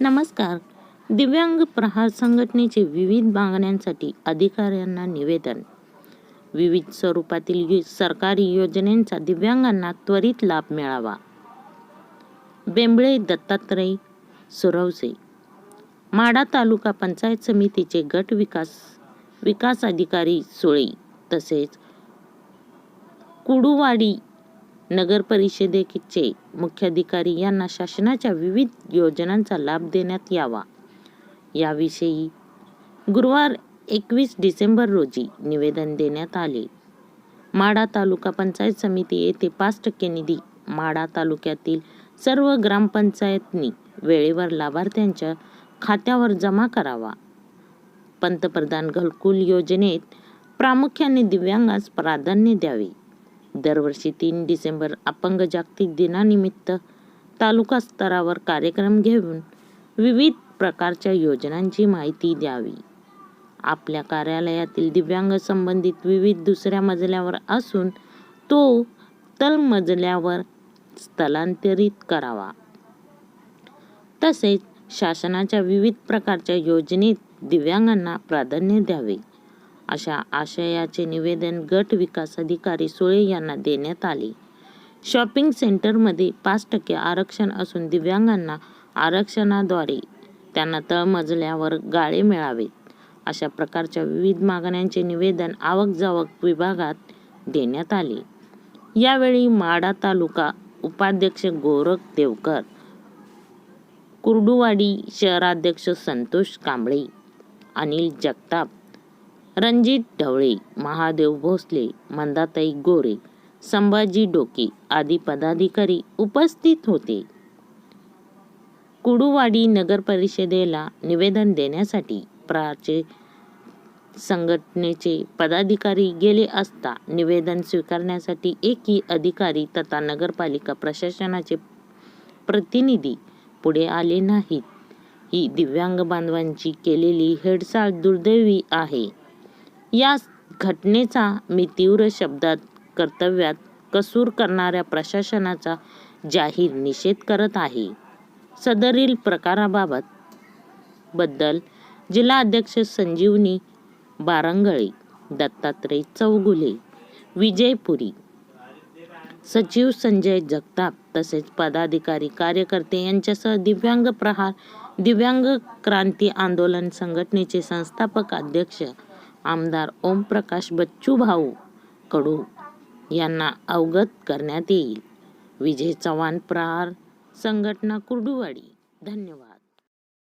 नमस्कार. दिव्यांग प्रहार संघटनेचे विविध मागण्यांसाठी अधिकाऱ्यांना निवेदन. विविध स्वरूपातील सरकारी योजनेचा दिव्यांगांना त्वरित लाभ मिळावा. बेंबळे दत्तात्रय सुरवसे. माढा तालुका पंचायत समितीचे गट विकास विकास अधिकारी सुळे तसेच कुडुवाडी नगर परिषदेचे मुख्याधिकारी यांना शासनाच्या विविध योजनांचा लाभ देण्यात यावा. याविषयी गुरुवार एकवीस डिसेंबर रोजी निवेदन देण्यात आले. माडा तालुका पंचायत समिती येथे पाच टक्के निधी माडा तालुक्यातील सर्व ग्रामपंचायतनी वेळेवर लाभार्थ्यांच्या खात्यावर जमा करावा. पंतप्रधान घरकुल योजनेत प्रामुख्याने दिव्यांगास प्राधान्य द्यावे. दरवर्षी तीन डिसेंबर अपंग जागतिक दिनानिमित्त तालुका स्तरावर कार्यक्रम घेऊन विविध प्रकारच्या योजनांची माहिती द्यावी. आपल्या कार्यालयातील दिव्यांग संबंधित विविध दुसऱ्या मजल्यावर असून तो तळमजल्यावर स्थलांतरित करावा. तसेच शासनाच्या विविध प्रकारच्या योजनेत दिव्यांगांना प्राधान्य द्यावे. अशा आशयाचे निवेदन गट विकास अधिकारी सुळे यांना देण्यात आले. शॉपिंग सेंटरमध्ये पाच टक्के आरक्षण असून दिव्यांगांना आरक्षणाद्वारे त्यांना तळमजल्यावर गाळे मिळावेत. अशा प्रकारच्या विविध मागण्यांचे निवेदन आवक जावक विभागात देण्यात आले. यावेळी माढा तालुका उपाध्यक्ष गोरख देवकर कुर्डुवाडी शहराध्यक्ष संतोष कांबळे अनिल जगताप रणजित ढवळे महादेव भोसले मंदाताई गोरे संभाजी डोके आदी पदाधिकारी उपस्थित होते. कुडुवाडी नगर परिषदेला निवेदन देण्यासाठी प्राचे संघटनेचे पदाधिकारी गेले असता निवेदन स्वीकारण्यासाठी एकही अधिकारी तथा नगरपालिका प्रशासनाचे प्रतिनिधी पुढे आले नाहीत. ही दिव्यांग बांधवांची केलेली हेडसाळ दुर्दैवी आहे. या घटनेचा मी तीव्र शब्दात कर्तव्यात कसूर करणाऱ्या प्रशासनाचा जाहीर निषेध करत आहे. सदरील प्रकाराबाबत बद्दल जिल्हाध्यक्ष संजीवनी बारंगळे दत्तात्रय चौगुले विजयपुरी सचिव संजय जगताप तसेच पदाधिकारी कार्यकर्ते यांच्यासह दिव्यांग प्रहार दिव्यांग क्रांती आंदोलन संघटनेचे संस्थापक अध्यक्ष आमदार ओमप्रकाश बच्चू भाऊ कडू यांना अवगत करण्यात येईल. विजय चव्हाण प्रहार संघटना कुर्डुवाडी. धन्यवाद.